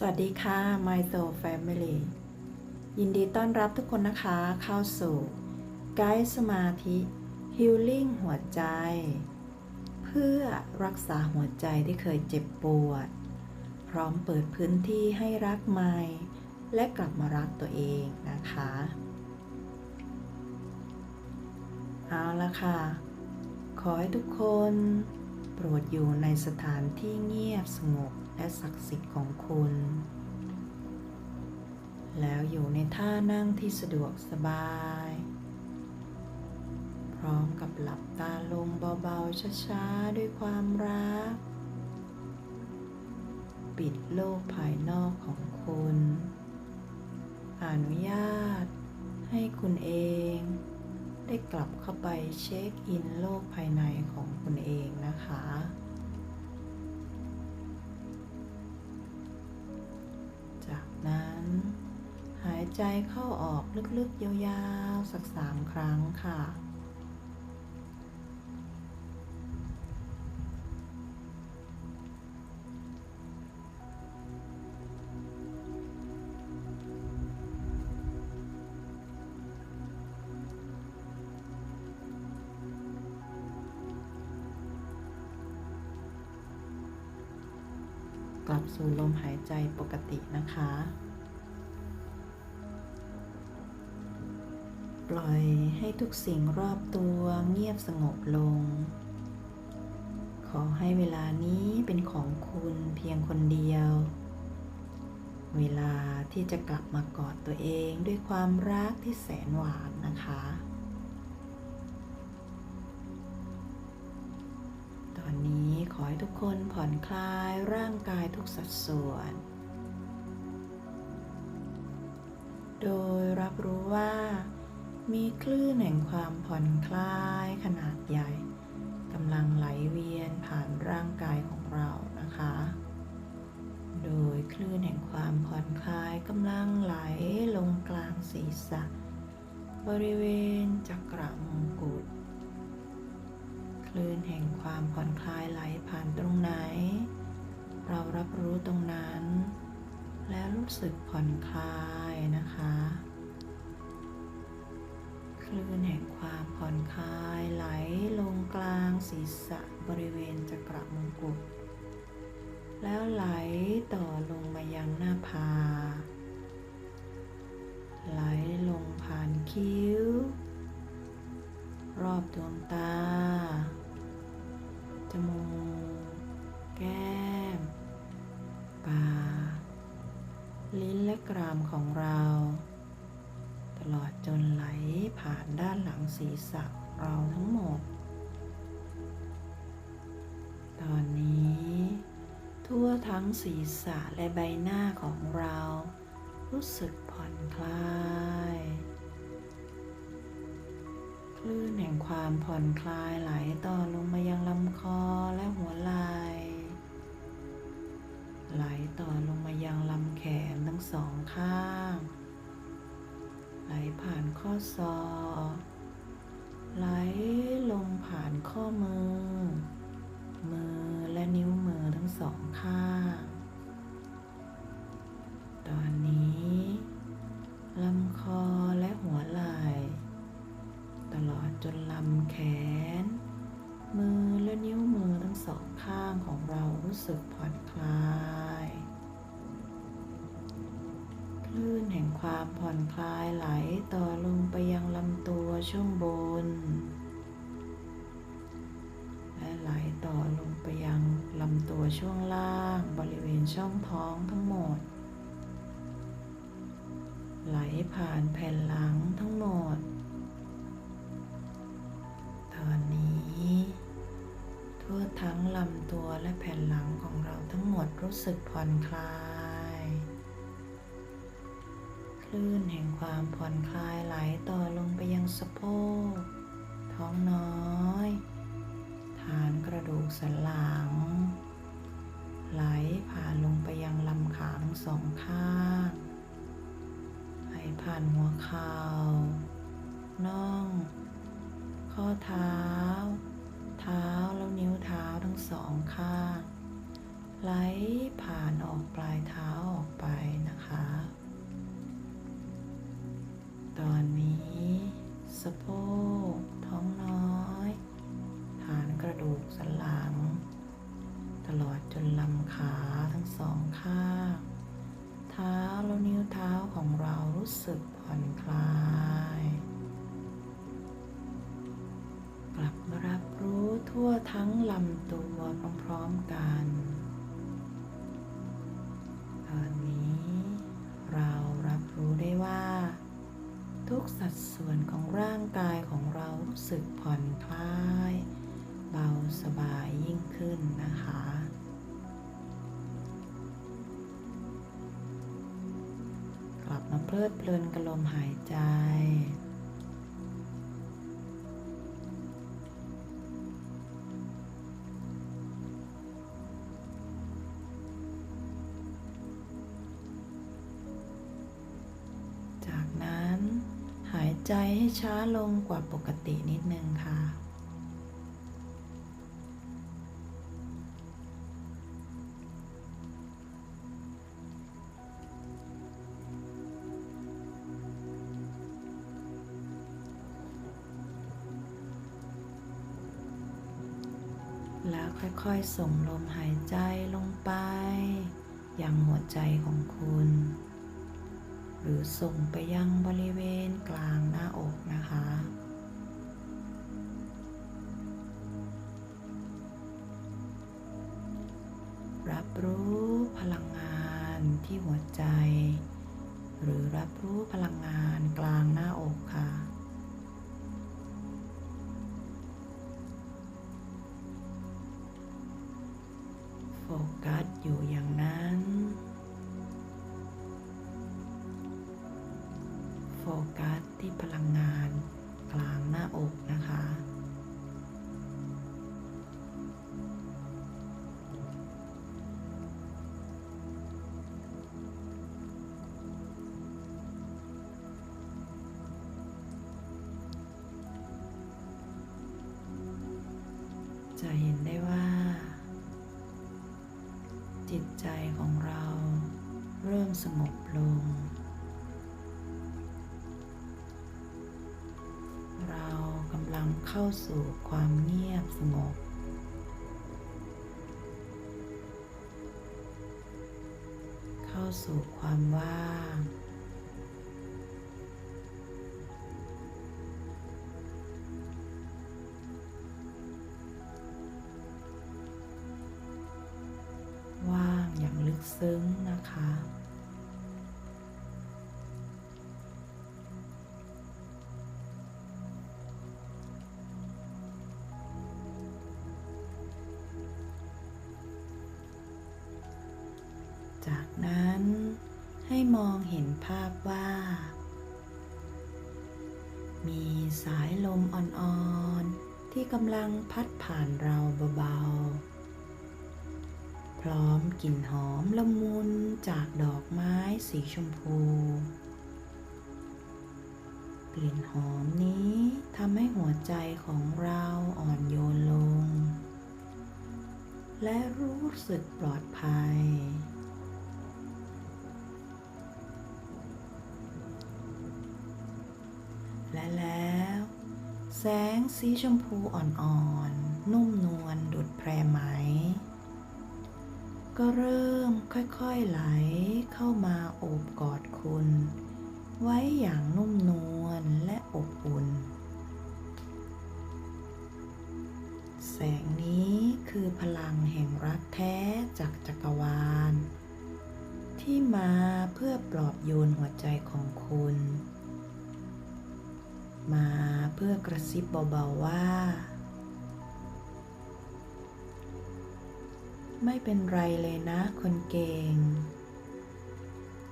สวัสดีค่ะ My Soul Family ยินดีต้อนรับทุกคนนะคะเข้าสู่ไกด์สมาธิ Healing หัวใจ เพื่อรักษาหัวใจที่เคยเจ็บปวด พร้อมเปิดพื้นที่ให้รักใหม่ และกลับมารักตัวเองนะคะ เอาละค่ะ ขอให้ทุกคน โปรดอยู่ในสถานที่เงียบสงบและศักดิ์สิทธิ์ของคุณ แล้วอยู่ในท่านั่งที่สะดวกสบาย พร้อมกับหลับตาลงเบาๆช้าๆด้วยความรัก ปิดโลกภายนอกของคุณ อนุญาตให้คุณเอง ได้กลับเข้าไปเช็คอินโลกภายในของคุณเองนะคะ จากนั้นหายใจเข้าออกลึกๆ ยาวๆ สักสามครั้งค่ะ กลับสู่ลมหายใจปกตินะคะ ปล่อยให้ทุกสิ่งรอบตัวเงียบสงบลง ขอให้เวลานี้เป็นของคุณเพียงคนเดียว เวลาที่จะกลับมากอดตัวเองด้วยความรักที่แสนหวานนะคะตอนนี้ ขอให้ทุกคนผ่อนคลายร่างกายทุกสัดส่วน โดยรับรู้ว่า มีคลื่นแห่งความผ่อนคลายขนาดใหญ่กำลังไหลเวียนผ่านร่างกายของเรานะคะ โดยคลื่นแห่งความผ่อนคลายกำลังไหลลงกลางศีรษะ บริเวณจักระมงกุฎ คลื่นแห่งความผ่อนคลายไหลผ่านตรงไหน เรารับรู้ตรงนั้น แล้วรู้สึกผ่อนคลายนะคะ คลื่นแห่งความผ่อนคลายไหลลงกลางศีรษะบริเวณจักระมงกุฎแล้วไหลต่อลงมายังหน้าผาไหลลงผ่านคิ้ว รอบดวงตา จมูก แก้ม ปากลิ้นและกรามของเรา ตลอดจนไหลผ่านด้านหลังศีรษะเราทั้งหมด ตอนนี้ ทั่วทั้งศีรษะและใบหน้าของเรา รู้สึกผ่อนคลาย ลื่นแห่งความผ่อนคลายไหลต่อลงมายังลำคอและหัวไหล่ไหลต่อลงมายังลำแขนทั้งสองข้าง ไหลผ่านข้อศอกไหลลงผ่านข้อมือ มือและนิ้วมือทั้งสองข้าง ตอนนี้ลำคอ สึกผ่อนคลายคลื่นแห่งความผ่อนคลายไหลต่อลงไปยังลำตัวช่วงบน และไหลต่อลงไปยังลำตัวช่วงล่างบริเวณช่องท้องทั้งหมด ไหลผ่านแผ่นหลังทั้งหมด ทั้งลำตัวและแผ่นหลังของเราทั้งหมดรู้สึกผ่อนคลาย คลื่นแห่งความผ่อนคลายไหลต่อลงไปยังสะโพก ท้องน้อย ฐานกระดูกสันหลัง ไหลผ่านลงไปยังลำขาทั้งสองข้างไหลผ่านหัวเข่าน่อง ข้อเท้า ท้าแล้วนิ้วเท้าทั้งสองข้างไหลผ่านออกปลายเท้าออกไปนะคะ ตอนนี้สะโพกท้องน้อย ฐานกระดูกสันหลัง ตลอดจนลำขาทั้งสองข้างเท้าแล้วนิ้วเท้าของเรารู้สึกผ่อนคลาย ทั่วทั้งลำตัวพร้อมๆกัน ตอนนี้เรารับรู้ได้ว่า ทุกสัดส่วนของร่างกายของเรารู้สึกผ่อนคลายเบาสบายยิ่งขึ้นนะคะกลับมาเพลิดเพลินกับลมหายใจ ช้าลงกว่าปกตินิดนึงค่ะ แล้วค่อยๆ ส่งลมหายใจลงไป ยังหัวใจของคุณ หรือส่งไปยังบริเวณกลางหน้าอกนะคะ รับรู้พลังงานที่หัวใจ หรือรับรู้พลังงานกลางหน้าอกค่ะโฟกัสอยู่อย่าง ใจของเราเริ่มสงบลง เรากำลังเข้าสู่ความเงียบสงบ เข้าสู่ความว่าง ซึ้งนะคะ จากนั้นให้มองเห็นภาพว่า มีสายลมอ่อนๆ ที่กำลังพัดผ่านเราเบาๆ ร้อมกลิ่นหอมละมุนจากดอกไม้สีชมพู กลิ่นหอมนี้ทำให้หัวใจของเราอ่อนโยนลง และรู้สึกปลอดภัย และแล้ว แสงสีชมพูอ่อนๆนุ่มนวลดุดแพรไหม ก็เริ่มค่อยๆไหลเข้ามาโอบกอดคุณ ไว้อย่างนุ่มนวลและอบอุ่น แสงนี้คือพลังแห่งรักแท้จากจักรวาล ที่มาเพื่อปลอบโยนหัวใจของคุณ มาเพื่อกระซิบเบาๆว่า ไม่เป็นไรเลยนะคนเก่ง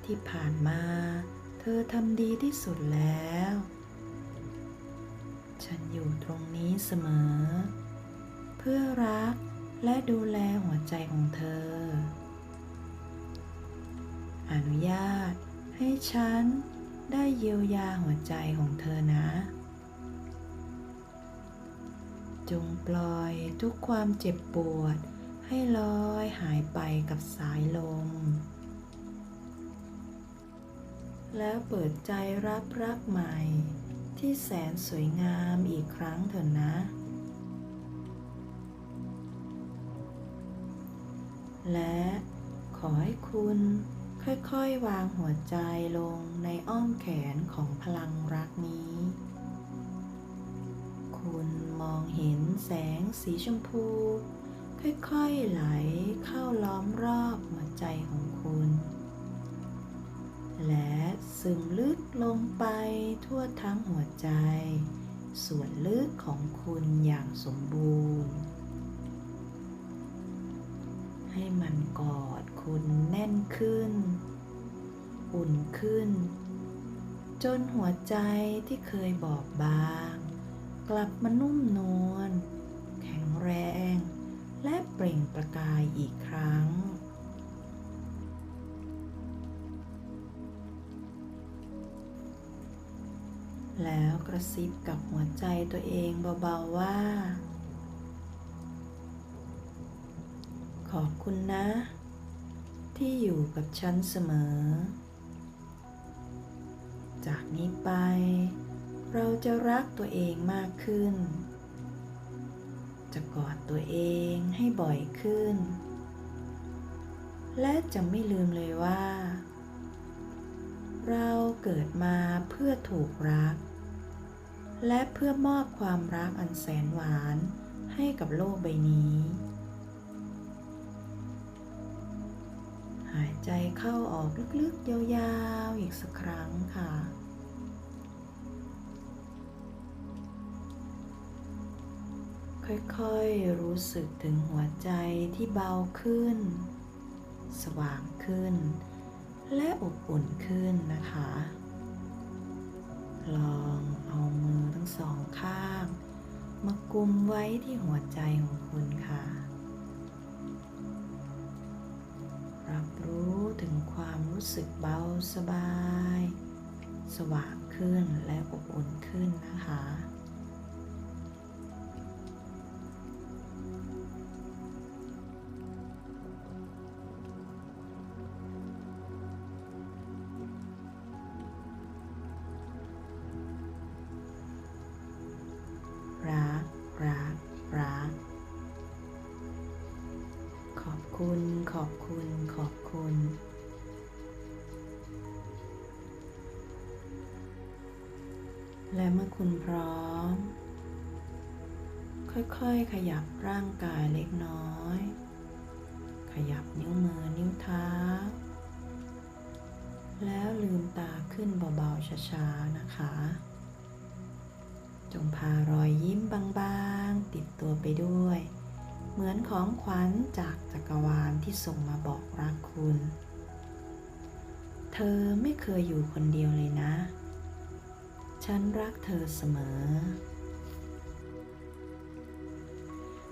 ที่ผ่านมา เธอทำดีที่สุดแล้ว ฉันอยู่ตรงนี้เสมอ เพื่อรักและดูแลหัวใจของเธอ อนุญาตให้ฉันได้เยียวยาหัวใจของเธอนะ จงปล่อยทุกความเจ็บปวด ให้ลอยหายไปกับสายลม แล้วเปิดใจรับรักใหม่ที่แสนสวยงามอีกครั้งเถอะนะ และขอให้คุณค่อยๆ วางหัวใจลงในอ้อมแขนของพลังรักนี้ คุณมองเห็นแสงสีชมพู ค่อยๆไหลเข้าล้อมรอบหัวใจของคุณ และซึมลึกลงไปทั่วทั้งหัวใจ ส่วนลึกของคุณอย่างสมบูรณ์ ให้มันกอดคุณแน่นขึ้น อุ่นขึ้น จนหัวใจที่เคยบอบบาง กลับมานุ่มนวลแข็งแรง และเปล่งประกายอีกครั้ง แล้วกระซิบกับหัวใจตัวเองเบาๆว่า ขอบคุณนะ ที่อยู่กับฉันเสมอ จากนี้ไป เราจะรักตัวเองมากขึ้น จะกอดตัวเองให้บ่อยขึ้น และจะไม่ลืมเลยว่า เราเกิดมาเพื่อถูกรัก และเพื่อมอบความรักอันแสนหวานให้กับโลกใบนี้ หายใจเข้าออกลึกๆ ยาวๆ อีกสักครั้งค่ะ ค่อยๆรู้สึกถึงหัวใจที่เบาขึ้น สว่างขึ้น และอบอุ่นขึ้นนะคะ ลองเอามือทั้งสองข้าง มากุมไว้ที่หัวใจของคุณค่ะ รับรู้ถึงความรู้สึกเบาสบาย สว่างขึ้นและอบอุ่นขึ้นนะคะ และเมื่อคุณพร้อม ค่อยๆ ขยับร่างกายเล็กน้อย ขยับนิ้วมือนิ้วเท้า แล้วลืมตาขึ้นเบาๆช้าๆนะคะ จงพารอยยิ้มบางๆ ติดตัวไปด้วย เหมือนของขวัญจากจักรวาลที่ส่งมาบอกรักคุณ เธอไม่เคยอยู่คนเดียวเลยนะ ฉันรักเธอเสมอ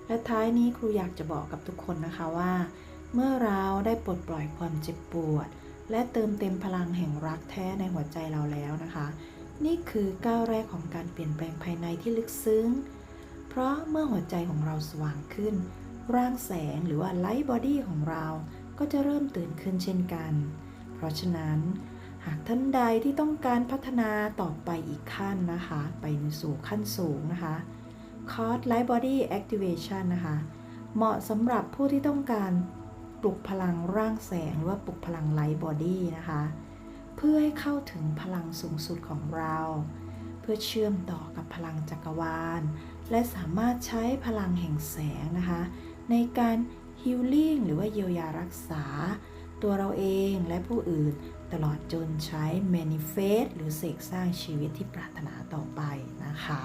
และท้ายนี้ครูอยากจะบอกกับทุกคนนะคะว่า เมื่อเราได้ปลดปล่อยความเจ็บปวด และเติมเต็มพลังแห่งรักแท้ในหัวใจเราแล้วนะคะ นี่คือก้าวแรกของการเปลี่ยนแปลงภายในที่ลึกซึ้ง เพราะเมื่อหัวใจของเราสว่างขึ้น ร่างแสงหรือว่าไลท์บอดี้ของเราก็จะเริ่มตื่นขึ้นเช่นกัน เพราะฉะนั้น หากท่านใดที่ต้องการพัฒนาต่อไปอีกขั้นนะคะ ไปสู่ขั้นสูงนะคะคอร์ส Light Body Activation นะคะ เหมาะสำหรับผู้ที่ต้องการปลุกพลังร่างแสงหรือว่าปลุกพลัง Light Body นะคะ เพื่อให้เข้าถึงพลังสูงสุดของเรา เพื่อเชื่อมต่อกับพลังจักรวาล และสามารถใช้พลังแห่งแสงนะคะ ในการฮิลลิ่งหรือว่าเยียวยารักษา ตัวเราเองและผู้อื่น ตลอดจนใช้ manifest หรือเสกสร้างชีวิตที่ปรารถนาต่อไปนะคะ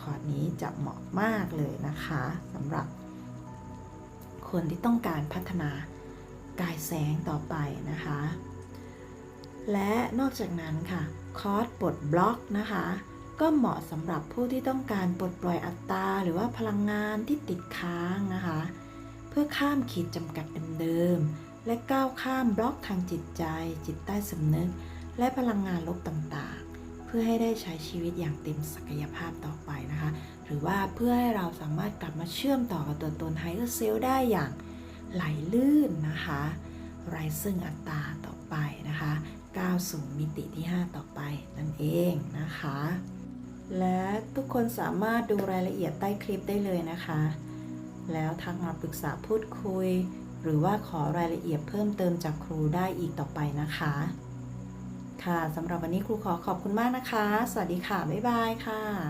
คอร์สนี้จะเหมาะมากเลยนะคะสำหรับคนที่ต้องการพัฒนากายแสงต่อไปนะคะ และนอกจากนั้นค่ะ คอร์สปลดบล็อกนะคะ ก็เหมาะสำหรับผู้ที่ต้องการปลดปล่อยอัตราหรือว่าพลังงานที่ติดค้างนะคะ เพื่อข้ามขีดจำกัดเดิมๆ และก้าวข้ามบล็อกทางจิตใจ จิตใต้สำนึก และพลังงานลบต่างๆ เพื่อให้ได้ใช้ชีวิตอย่างเต็มศักยภาพต่อไปนะคะ หรือว่าเพื่อให้เราสามารถกลับมาเชื่อมต่อกับตัวตนไฮเออร์เซลได้อย่างไหลลื่นนะคะไรซึ่งอัตตาต่อไปนะคะก้าวสู่มิติที่ 5 ต่อไปนั่นเองนะคะ และทุกคนสามารถดูรายละเอียดใต้คลิปได้เลยนะคะ แล้วทักมาปรึกษาพูดคุย หรือว่าขอรายละเอียดเพิ่มเติมจากครูได้อีกต่อไปนะคะ ค่ะสำหรับวันนี้ครูขอขอบคุณมากนะคะ สวัสดีค่ะ บ๊ายบายค่ะ